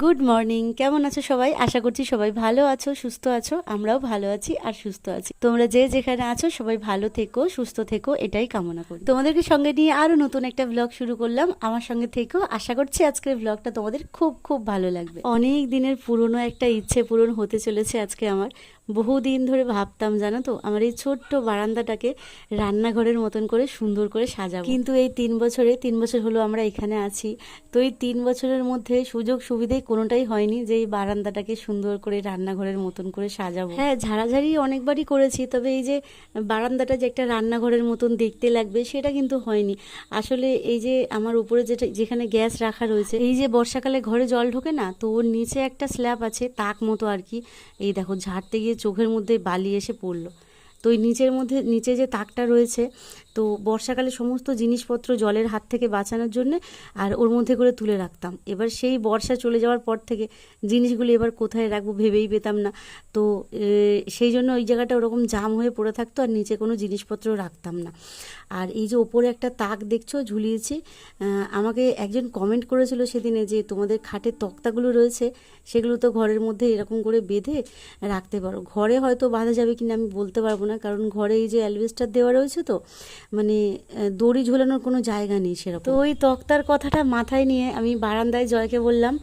Good morning কেমন আছো সবাই? আশা করছি সবাই ভালো আছো, সুস্থ আছো। আমরাও ভালো আছি আর সুস্থ আছি। তোমরা যে যেখানে আছো, সবাই ভালো থেকো, সুস্থ থেকো, এটাই কামনা করি। তোমাদেরকে সঙ্গে নিয়ে আরও নতুন একটা ব্লগ শুরু করলাম। আমার সঙ্গে থেকো। আশা করছি আজকের ব্লগটা তোমাদের খুব খুব ভালো লাগবে। অনেক দিনের পুরনো একটা ইচ্ছে পূরণ হতে চলেছে আজকে আমার। বহুদিন ধরে ভাবতাম, জানো তো, আমার এই ছোট্ট বারান্দাটাকে রান্নাঘরের মতন করে সুন্দর করে সাজাবো। কিন্তু এই তিন বছরে, তিন বছর হলো আমরা এখানে আছি, তো এই তিন বছরের মধ্যে সুযোগ সুবিধে কোনোটাই হয়নি যে এই বারান্দাটাকে সুন্দর করে রান্নাঘরের মতন করে সাজাবো। হ্যাঁ ঝাড়াঝাড়ি অনেকবারই করেছি, তবে এই যে বারান্দাটা যে একটা রান্নাঘরের মতন দেখতে লাগবে, সেটা কিন্তু হয়নি। আসলে এই যে আমার উপরে যেটা, যেখানে গ্যাস রাখা রয়েছে, এই যে বর্ষাকালে ঘরে জল ঢোকে না, তো ওর নিচে একটা স্ল্যাব আছে, তাক মতো আর কি। এই দেখো, ঝাড়তে গিয়ে চোখের মধ্যে বালি এসে পড়ল। তো ওই নিচের মধ্যে, নিচে যে তাকটা রয়েছে, তো বর্ষাকালে সমস্ত জিনিসপত্র জলের হাত থেকে বাঁচানোর জন্য আর ওর মধ্যে করে তুলে রাখতাম। এবার সেই বর্ষা চলে যাওয়ার পর থেকে জিনিসগুলো এবার কোথায় রাখব ভেবেই পেতাম না। তো সেই জন্য ওই জায়গাটা ওরকম জাম হয়ে পড়ে থাকতো আর নিচে কোনো জিনিসপত্র রাখতাম না। আর এই যে ওপরে একটা তাক দেখছ, ঝুলিয়েছি আমাকে একজন কমেন্ট করেছিল সেদিনে যে তোমাদের খাটের তক্তাগুলো রয়েছে, সেগুলো তো ঘরের মধ্যে এরকম করে বেঁধে রাখতে পারো। ঘরে হয়তো বাঁধা যাবে কিনা আমি বলতে পারব না। কারণ ঘরে এই যে অ্যালবেস্টার দেওয়া রয়েছে তো মানে দড়ি ঝোলানোর কোনো জায়গা নেই সেরকম। তো ওই তক্তার কথাটা মাথায় নিয়ে আমি বারান্দায় জয়কে বললাম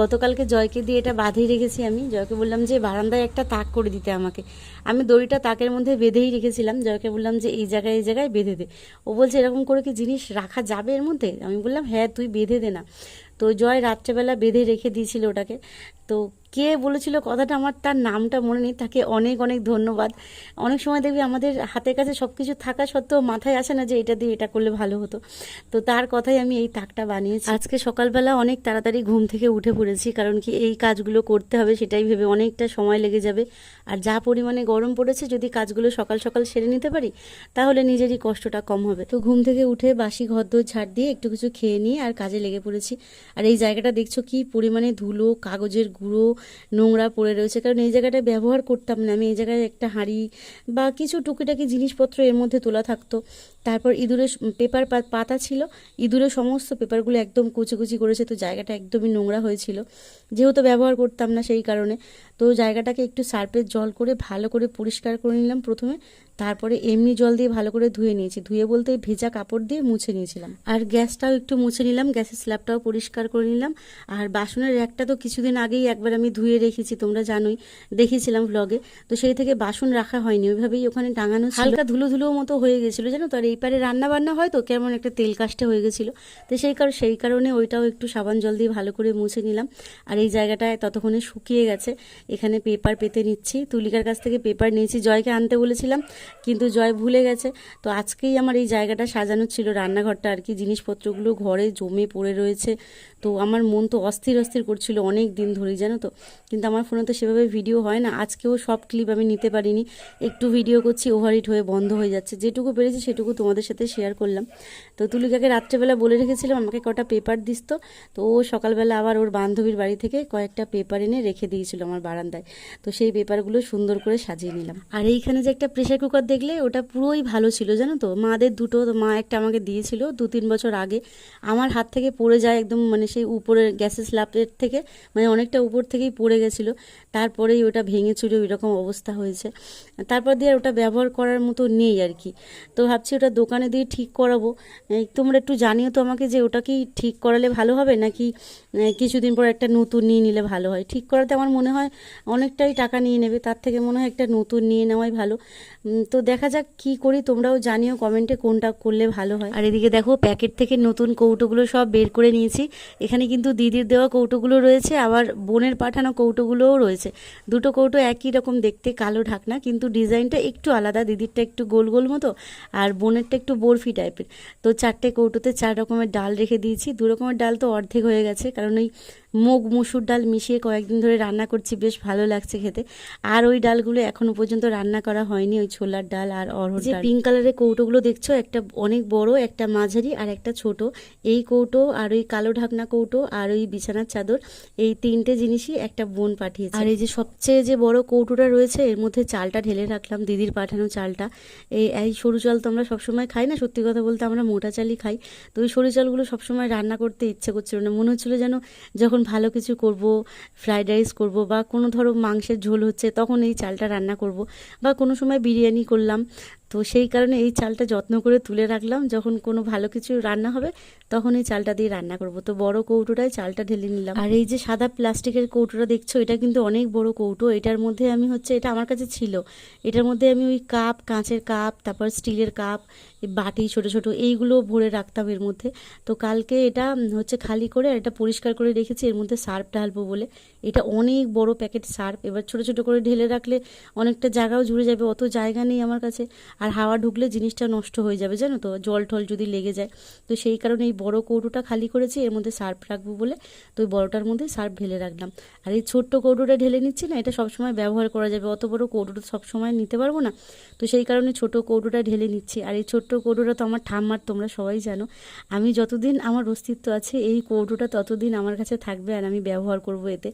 গতকালকে জয়কে দিয়ে এটা বাঁধিয়ে রেখেছি আমি। জয়কে বললাম যে, বারান্দায় একটা তাক করে দিতে আমাকে। আমি দড়িটা তাকের মধ্যে বেঁধেই রেখেছিলাম। জয়কে বললাম যে, এই জায়গায় এই জায়গায় বেঁধে দে। ও বলছে, এরকম করে কি জিনিস রাখা যাবে এর মধ্যে? আমি বললাম হ্যাঁ তুই বেঁধে দে না। তো জয় রাত্রেবেলা বেঁধে রেখে দিয়েছিল ওটাকে। তো কে বলেছিল কথাটা আমার তার নামটা মনে নেই, তাকে অনেক অনেক ধন্যবাদ। অনেক সময় দেখবি আমাদের হাতের কাছে সব কিছু থাকা সত্ত্বেও মাথায় আসে না যে এটা দিয়ে এটা করলে ভালো হতো। তো তার কথাই আমি এই তাকটা বানিয়েছি। আজকে সকালবেলা অনেক তাড়াতাড়ি ঘুম থেকে উঠে পড়েছি, কারণ কি এই কাজগুলো করতে হবে সেটাই ভেবে অনেকটা সময় লেগে যাবে। আর যা পরিমাণে গরম পড়েছে, যদি কাজগুলো সকাল সকাল সেরে নিতে পারি, তাহলে নিজেরই কষ্টটা কম হবে। তো ঘুম থেকে উঠে বাসি ঘর ঘরদোর ঝাড় দিয়ে একটু কিছু খেয়ে নিয়ে আর কাজে লেগে পড়েছি। আর এই জায়গাটা দেখছ কি পরিমাণে ধুলো, কাগজের গুঁড়ো নোংরা পড়ে রয়েছে। কারণ এই জায়গাটা ব্যবহার করতাম না। আমি এই জায়গায় একটা হাঁড়ি বা কিছু টুকিটাকি জিনিসপত্র এর মধ্যে তোলা থাকতো। তারপর ইঁদুরের পেপার পাতা ছিল, ইঁদুরের সমস্ত পেপারগুলো একদম কুচি কুচি করেছে, তো জায়গাটা একদমই নোংরা হয়েছিল। যেহেতু ব্যবহার করতাম না সেই কারণে, তো জায়গাটাকে একটু সার্ফের জল করে ভালো করে পরিষ্কার করে নিলাম প্রথমে, তারপরে এমনি জল দিয়ে ভালো করে ধুয়ে নিয়েছি। ধুয়ে বলতে ভেজা কাপড় দিয়ে মুছে নিয়েছিলাম। আর গ্যাসটাও একটু মুছে নিলাম, গ্যাসের স্ল্যাবটাও পরিষ্কার করে নিলাম। আর বাসনের র্যাকটা তো কিছুদিন আগেই একবার আমি ধুয়ে রেখেছি, তোমরা জানোই, দেখেছিলাম ভ্লগে তো সেই থেকে বাসন রাখা হয়নি, ওইভাবেই ওখানে টাঙানো হালকা ধুলো ধুলো মতো হয়ে গেছিল, জানো তো? আর এই পারে রান্না বান্না হয় তো কেমন একটা তেল কাস্টে হয়ে গেছিল। তো সেই কারণ, সেই কারণে ওইটাও একটু সাবান জল দিয়ে ভালো করে মুছে নিলাম। আর এই জায়গাটায় ততক্ষণে শুকিয়ে গেছে। এখানে পেপার পেতে নিচ্ছি। তুলিকার কাছ থেকে পেপার নিয়েছি। জয়কে আনতে বলেছিলাম, কিন্তু জয় ভুলে গেছে। তো আজকেই আমার এই জায়গাটা সাজানো ছিল রান্নাঘরটা আর কি। জিনিসপত্রগুলো ঘরে জমে পড়ে রয়েছে। তো আমার মন তো অস্থির অস্থির করছিল অনেক দিন ধরেই, জানো তো। কিন্তু আমার ফোনে তো সেভাবে ভিডিও হয় না। আজকেও সব ক্লিপ আমি নিতে পারিনি। একটু ভিডিও করছি, ওভারহিট হয়ে বন্ধ হয়ে যাচ্ছে। যেটুকু পেরেছি সেটুকু তোমাদের সাথে শেয়ার করলাম। তো তুলিকাকে রাত্রেবেলা বলে রেখেছিলাম, আমাকে কটা পেপার দিস তো? ও সকালবেলা আবার ওর বান্ধবীর বাড়ি থেকে কয়েকটা পেপার এনে রেখে দিয়েছিল আমার বারান্দায়। তো সেই পেপারগুলো সুন্দর করে সাজিয়ে নিলাম। আর এইখানে যে একটা প্রেশার কুকার দেখলে ওটা পুরোই ভালো ছিল, জানো তো? মাদের দুটো, মা একটা আমাকে দিয়েছিল দু তিন বছর আগে। আমার হাত থেকে পড়ে যায় একদম মানে সেই উপরের গ্যাসের স্ল্যাবের থেকে মানে অনেকটা উপর থেকেই পড়ে গেছিল। তারপরেই ওটা ভেঙেছিল এরকম অবস্থা হয়েছে। তারপর দিয়ে ওটা ব্যবহার করার মতো নেই আর কি। তো ভাবছি ওটা দোকানে দিয়ে ঠিক করাবো। তোমরা একটু জানিও তো আমাকে যে ওটা কি ঠিক করালে ভালো হবে নাকি কিছুদিন পর একটা নতুন নিয়ে নিলে ভালো হয়। ঠিক করাতে আমার মনে হয় অনেকটাই টাকা নিয়ে নেবে, তার থেকে মনে হয় একটা নতুন নিয়ে নেওয়াই ভালো। তো দেখা যাক কি করি, তোমরাও জানিও কমেন্টে কোনটা করলে ভালো হয়। আর এদিকে দেখো, প্যাকেট থেকে নতুন কৌটোগুলো সব বের করে নিয়েছি। এখানে কিন্তু দিদির দেওয়া কৌটোগুলো রয়েছে, আবার বোনের পাঠানো কৌটোগুলোও রয়েছে। দুটো কৌটো একই রকম দেখতে, কালো ঢাকনা, কিন্তু ডিজাইনটা একটু আলাদা, দিদিরটা একটু গোল গোল মতো, আর বোনেরটা একটু বরফি টাইপের তো চারটে কৌটোতে চার রকমের ডাল রেখে দিয়েছি। দু রকমের ডাল তো অর্ধেক হয়ে গেছে, কারণ ওই মুগ মুসুর ডাল মিশিয়ে কয়েকদিন ধরে রান্না করছি বেশ ভালো লাগছে খেতে। আর ওই ডালগুলো এখনও পর্যন্ত রান্না করা হয়নি ওই ছোলার ডাল আর অরহর যে পিঙ্ক কালারের কৌটোগুলো দেখছ একটা অনেক বড় একটা মাঝারি আর একটা ছোট। এই কৌটো আর ওই কালো ঢাকনা কৌটো আর ওই বিছানার চাদর এই তিনটে জিনিসই একটা বোন পাঠিয়েছে। আর এই যে সবচেয়ে যে বড় কৌটোটা রয়েছে এর মধ্যে চালটা ঢেলে রাখলাম দিদির পাঠানো চালটা। এই এই সরু চাল তো আমরা সবসময় খাই না সত্যি কথা বলতে আমরা মোটা চালই খাই। তো ওই সরু চালগুলো সবসময় রান্না করতে ইচ্ছে করছিল না। মনে হচ্ছিল যেন যখন যখন ভালো কিছু করব ফ্রাইড রাইস করব বা কোনো ধরো মাংসের ঝোল হচ্ছে, তখন এই চালটা রান্না করব বা কোনো সময় বিরিয়ানি করলাম। তো সেই কারণে এই চালটা যত্ন করে তুলে রাখলাম। যখন কোনো ভালো কিছু রান্না হবে, তখন এই চালটা দিয়ে রান্না করব। তো বড় কৌটোটায় চালটা ঢেলে নিলাম। আর এই যে সাদা প্লাস্টিকের কৌটোটা দেখছ, এটা কিন্তু অনেক বড় কৌটো। এটার মধ্যে আমি হচ্ছে, এটা আমার কাছে ছিল। এটার মধ্যে আমি ওই কাপ, কাঁচের কাপ, তারপর স্টিলের কাপ বাটি ছোট ছোট, এইগুলো ভরে রাখতাম এর মধ্যে। তো কালকে এটা হচ্ছে খালি করে আর এটা পরিষ্কার করে রেখেছি। এর মধ্যে সার্ফ ঢালবো বলে। এটা অনেক বড় প্যাকেট সার্ফ। এবার ছোট ছোট করে ঢেলে রাখলে অনেকটা জায়গাও জুড়ে যাবে, অত জায়গা নেই আমার কাছে। আর হাওয়া ঢুকলে জিনিসটা নষ্ট হয়ে যাবে, জানো তো? জল টল যদি লেগে যায়। তো সেই কারণে এই বড় কৌটোটা খালি করেছি, এর মধ্যে সার্ফ রাখব বলে। তো ওই বড়টার মধ্যে সার্ফ ঢেলে রাখলাম। আর এই ছোট্ট কৌটোটা ঢেলে নিচ্ছি না, এটা সবসময় ব্যবহার করা যাবে। অত বড় কৌটোটা সবসময় নিতে পারব না। তো সেই কারণে ছোট কৌটোটা ঢেলে নিচ্ছি। আর এই ছোট্ট কৌটোটা তো আমার ঠাম্মার, তোমরা সবাই জানো। আমি যতদিন আমার অস্তিত্ব আছে, এই কৌটোটা ততদিন আমার কাছে থাকবে আর আমি ব্যবহার করব এতে।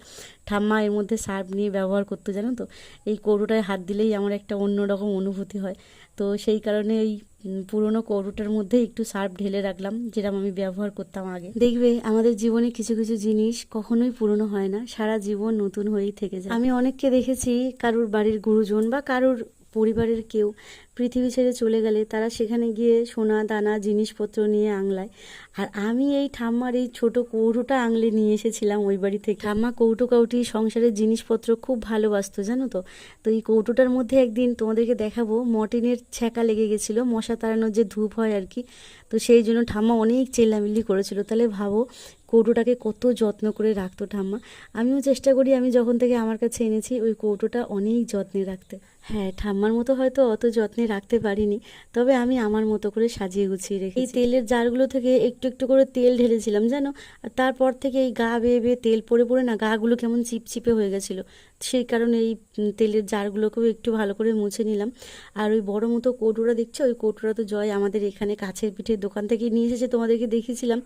ঠাম্মা এর মধ্যে সার্ফ নিয়ে ব্যবহার করতে, জানো তো? এই কৌটোটায় হাত দিলেই আমার একটা অন্যরকম অনুভূতি হয়। তো সেই কারণে ওই পুরনো কৌটোটার মধ্যে একটু সার্ফ ঢেলে রাখলাম যেরকম আমি ব্যবহার করতাম আগে। দেখবে আমাদের জীবনে কিছু কিছু জিনিস কখনোই পুরনো হয় না, সারা জীবন নতুন হয়েই থেকে যায়। আমি অনেককে দেখেছি, কারুর বাড়ির গুরুজন বা কারুর পরিবারের কেউ পৃথিবী ছেড়ে চলে গেলে তারা সেখানে গিয়ে সোনা, দানা, জিনিসপত্র নিয়ে আংলায়। আর আমি এই ঠাম্মার এই ছোট কৌটোটা আংলে নিয়ে এসেছিলাম ওই বাড়ি থেকে। ঠাম্মা কৌটো কাউটি, সংসারের জিনিসপত্র খুব ভালোবাসতো, জানো তো? তো এই কৌটোটার মধ্যে একদিন তোমাদেরকে দেখাবো মর্টিনের ছ্যাঁকা লেগে গেছিল, মশা তাড়ানোর যে ধূপ হয় আর কি। তো সেই জন্য ঠাম্মা অনেক চেল্লামিল্লি করেছিল। তাহলে ভাবো কৌটোটাকে কত যত্ন করে রাখতো ঠাম্মা। আমিও চেষ্টা করি, আমি যখন থেকে আমার কাছে এনেছি, ওই কৌটোটা অনেক যত্নে রাখতে। হ্যাঁ ঠাম্মার মতো হয়তো অত যত্নে রাখতে পারিনি, তবে আমি আমার মতো করে সাজিয়ে গুছিয়ে রেখে এই তেলের জারগুলো থেকে একটু একটু করে তেল ঢেলেছিলাম, জানো? তারপর থেকে এই গা বেয়ে বেয়ে তেল পড়ে পড়ে না, গাগুলো কেমন চিপচিপে হয়ে গেছিল। সেই কারণে এই তেলের জারগুলোকেও একটু ভালো করে মুছে নিলাম। আর ওই বড় মতো কৌটোটা দেখছ? ওই কৌটোটা তো জয় আমাদের এখানে কাছের পিঠের দোকান থেকে নিয়ে এসেছে। তোমাদেরকে দেখিয়েছিলাম,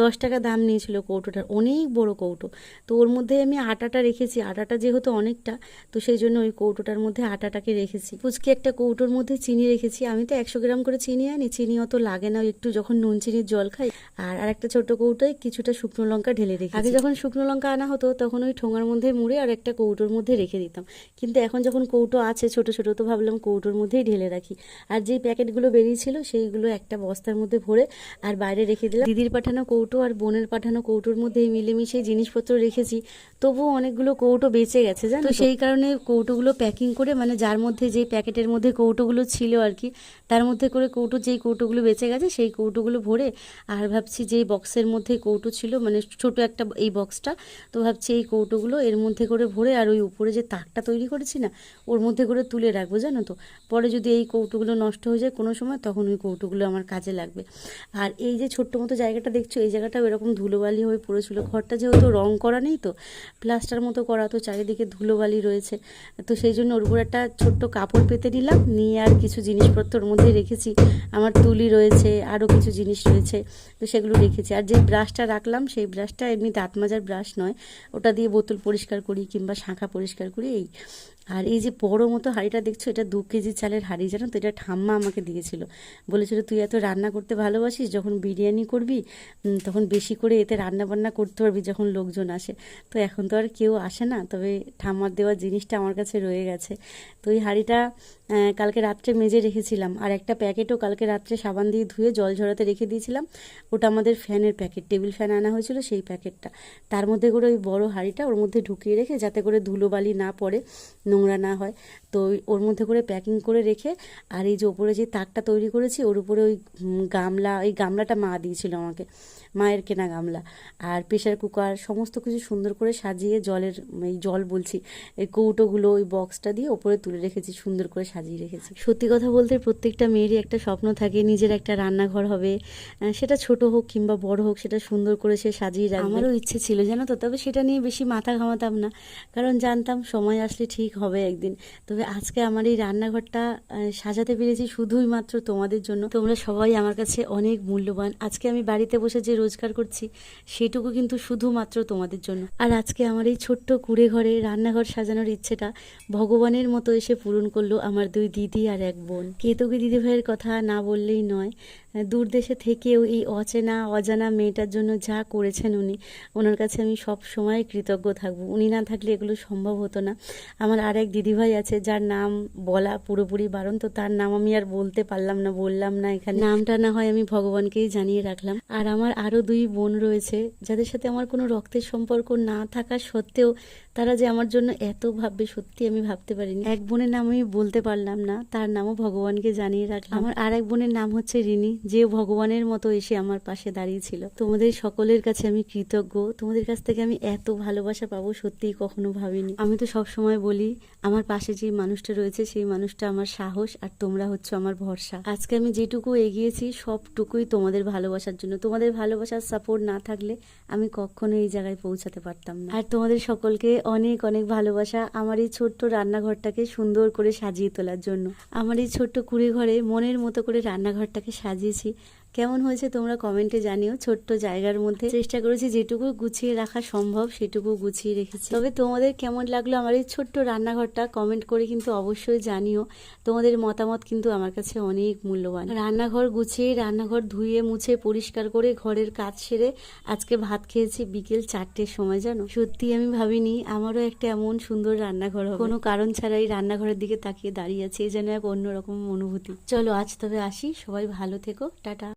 দশ টাকা দাম নিয়েছিল কৌটোটার, অনেক বড় কৌটো। তো ওর মধ্যে আমি আটাটা রেখেছি, আটাটা যেহেতু অনেকটা, তো সেই জন্য ওই কৌটোটার মধ্যে আটাটাকে রেখেছি। পুচকে একটা কৌটোর মধ্যে চিনি রেখেছি। আমি তো একশো গ্রাম করে চিনি আনি, চিনি অত লাগে না একটু যখন নুন চিনির জল খাই। আর আরেকটা ছোট কৌটোয় কিছুটা শুকনো লঙ্কা ঢেলে রেখেছি। আগে যখন শুকনো লঙ্কা আনা হতো, তখন ওই ঠোঙার মধ্যে মুড়ে আর একটা কৌটোর মধ্যে রেখে দিতাম। কিন্তু এখন যখন কৌটো আছে ছোট ছোট তো ভাবলাম কৌটোর মধ্যেই ঢেলে রাখি। আর যেই প্যাকেটগুলো বেরিয়েছিল সেইগুলো একটা বস্তার মধ্যে ভরে আর বাইরে রেখে দিলাম। দিদির পাঠানো কৌটো আর বোনের পাঠানো কৌটোর মধ্যে এই মিলেমিশে জিনিসপত্র রেখেছি। তবুও অনেকগুলো কৌটো বেঁচে গেছে জানো তো সেই কারণে কৌটোগুলো প্যাকিং করে মানে যার মধ্যে যেই প্যাকেটের মধ্যে কৌটোগুলো ছিল আর কি তার মধ্যে করে কৌটো যেই কৌটোগুলো বেঁচে গেছে সেই কৌটোগুলো ভরে আর ভাবছি যেই বক্সের মধ্যে কৌটো ছিল মানে ছোট একটা এই বক্সটা তো ভাবছি এই কৌটোগুলো এর মধ্যে করে ভরে আর ওই উপরে যে তাকটা তৈরি করেছি না, ওর মধ্যে করে তুলে রাখব, জানো তো। পরে যদি এই কৌটোগুলো নষ্ট হয়ে যায় কোনো সময়, তখন ওই কৌটোগুলো আমার কাজে লাগবে। আর এই যে ছোট্ট মতো জায়গাটা দেখছ, এই জায়গাটাও এরকম ধুলোবালি হয়ে পড়েছিল। ঘরটা যেহেতু রং করা নেই তো, প্লাস্টার মতো করা, তো চারিদিকে ধুলোবালি রয়েছে। তো সেই জন্য ওর উপর একটা ছোট্ট কাপড় পেতে নিলাম, নিয়ে আর কিছু জিনিসপত্র ওর মধ্যে রেখেছি। আমার তুলি রয়েছে আরও কিছু জিনিস রয়েছে, তো সেগুলো রেখেছি। আর যে ব্রাশটা রাখলাম, সেই ব্রাশটা এমনি দাঁত মাজার ব্রাশ নয়। ওটা দিয়ে বোতল পরিষ্কার করি কিংবা শাঁখা করি এই। আর এই যে বড় মতো হাঁড়িটা দেখছ, এটা দু কেজি চালের হাঁড়ি, জানো তো? এটা ঠাম্মা আমাকে দিয়েছিল। বলেছিল, তুই এত রান্না করতে ভালোবাসিস, যখন বিরিয়ানি করবি তখন বেশি করে এতে রান্না বান্না করতে পারবি যখন লোকজন আসে। তো এখন তো আর কেউ আসে না, তবে ঠাম্মার দেওয়া জিনিসটা আমার কাছে রয়ে গেছে। তো এই হাঁড়িটা কালকে রাত্রে মেজে রেখেছিলাম। আর একটা প্যাকেটও কালকে রাত্রে সাবান দিয়ে ধুয়ে জল ঝরাতে রেখে দিয়েছিলাম। ওটা আমাদের ফ্যানের প্যাকেট, টেবিল ফ্যান আনা হয়েছিল সেই প্যাকেটটা। তার মধ্যে করে ওই বড় হাঁড়িটা ওর মধ্যে ঢুকিয়ে রেখে যাতে করে ধুলোবালি না পড়ে, নোংরা না হয়। তো ওর মধ্যে করে প্যাকিং করে রেখে আর এই যে ওপরে যে তাকটা তৈরি করেছি, ওর উপরে ওই গামলা ওই গামলাটা মা দিয়েছিল আমাকে, মায়ের কেনা গামলা। আর প্রেশার কুকার, সমস্ত কিছু সুন্দর করে সাজিয়ে জলের, এই জল বলছি, এই কৌটোগুলো ওই বক্সটা দিয়ে ওপরে তুলে রেখেছি, সুন্দর করে সাজিয়ে। রেখেছি। সত্যি কথা বলতে প্রত্যেকটা মেয়েরই একটা স্বপ্ন থাকে, নিজের একটা রান্নাঘর হবে সেটা ছোট হোক কিংবা বড় হোক, সেটা সুন্দর করে সে সাজিয়ে রাখবে। আমারও ইচ্ছে ছিল, জানো তো, তবে সেটা নিয়ে বেশি মাথা ঘামাতাম না, কারণ জানতাম সময় আসলে ঠিক হবে একদিন। তবে আজকে আমার এই রান্নাঘরটা সাজাতে পেরেছি শুধুই মাত্র তোমাদের জন্য। তোমরা সবাই আমার কাছে অনেক মূল্যবান। আজকে আমি বাড়িতে বসে যে রোজগার করছি, সেটুকু কিন্তু শুধুমাত্র তোমাদের জন্য। আর আজকে আমার এই ছোট্ট কুড়ে ঘরে রান্নাঘর সাজানোর ইচ্ছেটা ভগবানের মতো এসে পূরণ করল আমার দুই দিদি আর এক বোন। কেতকি দিদি ভাইয়ের কথা না বললেই নয় দূর দেশে থেকেও এই অচেনা, অজানা মেয়েটার জন্য যা করেছেন উনি, ওনার কাছে আমি সব সময় কৃতজ্ঞ থাকব। উনি না থাকলে এগুলো সম্ভব হতো না। আমার আর এক দিদিভাই আছে, যার নাম বলা পুরোপুরি বারণ, তো তার নাম আমি আর বলতে পারলাম না, বললাম না এখানে। নামটা না হয় আমি ভগবানকেই জানিয়ে রাখলাম। আর আমার আরও দুই বোন রয়েছে, যাদের সাথে আমার কোনো রক্তের সম্পর্ক না থাকা সত্ত্বেও তারা যে আমার জন্য এত ভাববে, সত্যি আমি ভাবতে পারিনি। এক বোনের নাম আমি বলতে পারলাম না, তার নামও ভগবানকে জানিয়ে রাখলাম। আমার আর এক বোনের নাম হচ্ছে রিনি। যে ভগবানের মতো এসে আমার পাশে দাঁড়িয়েছিল তোমাদের সকলের কাছে আমি কৃতজ্ঞ। তোমাদের কাছ থেকে আমি এত ভালোবাসা পাবো সত্যিই কখনো ভাবিনি। আমি তো সব সময় বলি, আমার পাশে যে মানুষটা রয়েছে, সেই মানুষটা আমার সাহস আর তোমরা হচ্ছে আমার ভরসা। আজকে আমি যেটুকু এগিয়েছি, সবটুকুই তোমাদের ভালোবাসার জন্য। তোমাদের ভালোবাসার সাপোর্ট না থাকলে আমি কখনো এই জায়গায় পৌঁছাতে পারতাম না। আর তোমাদের সকলকে অনেক অনেক ভালোবাসা আমার এই ছোট্ট রান্নাঘরটাকে সুন্দর করে সাজিয়ে তোলার জন্য। আমার এই ছোট্ট কুড়ে ঘরে মনের মতো করে রান্নাঘরটাকে sí. কেমন হয়েছে তোমরা কমেন্টে জানিও। ছোট্ট জায়গার মধ্যে চেষ্টা করেছি যেটুকু গুছিয়ে রাখা সম্ভব, সেটুকু গুছিয়ে রেখেছি। তবে তোমাদের কেমন লাগল আমার এই ছোট্ট রান্নাঘরটা কমেন্ট করে কিন্তু অবশ্যই জানিও। তোমাদের মতামত কিন্তু আমার কাছে অনেক মূল্যবান। রান্নাঘর গুছিয়ে, রান্নাঘর ধুয়ে, মুছে, পরিষ্কার করে ঘরের কাজ সেরে আজকে ভাত খেয়েছি বিকেল চারটের সময় জানো? সত্যি আমি ভাবিনি আমারও একটা এমন সুন্দর রান্নাঘর হবে। কোনো কারণ ছাড়াই রান্নাঘরের দিকে তাকিয়ে দাঁড়িয়ে আছে এই যেন এক অন্যরকম অনুভূতি। চলো আজ তবে আসি, সবাই ভালো থেকো, টাটা।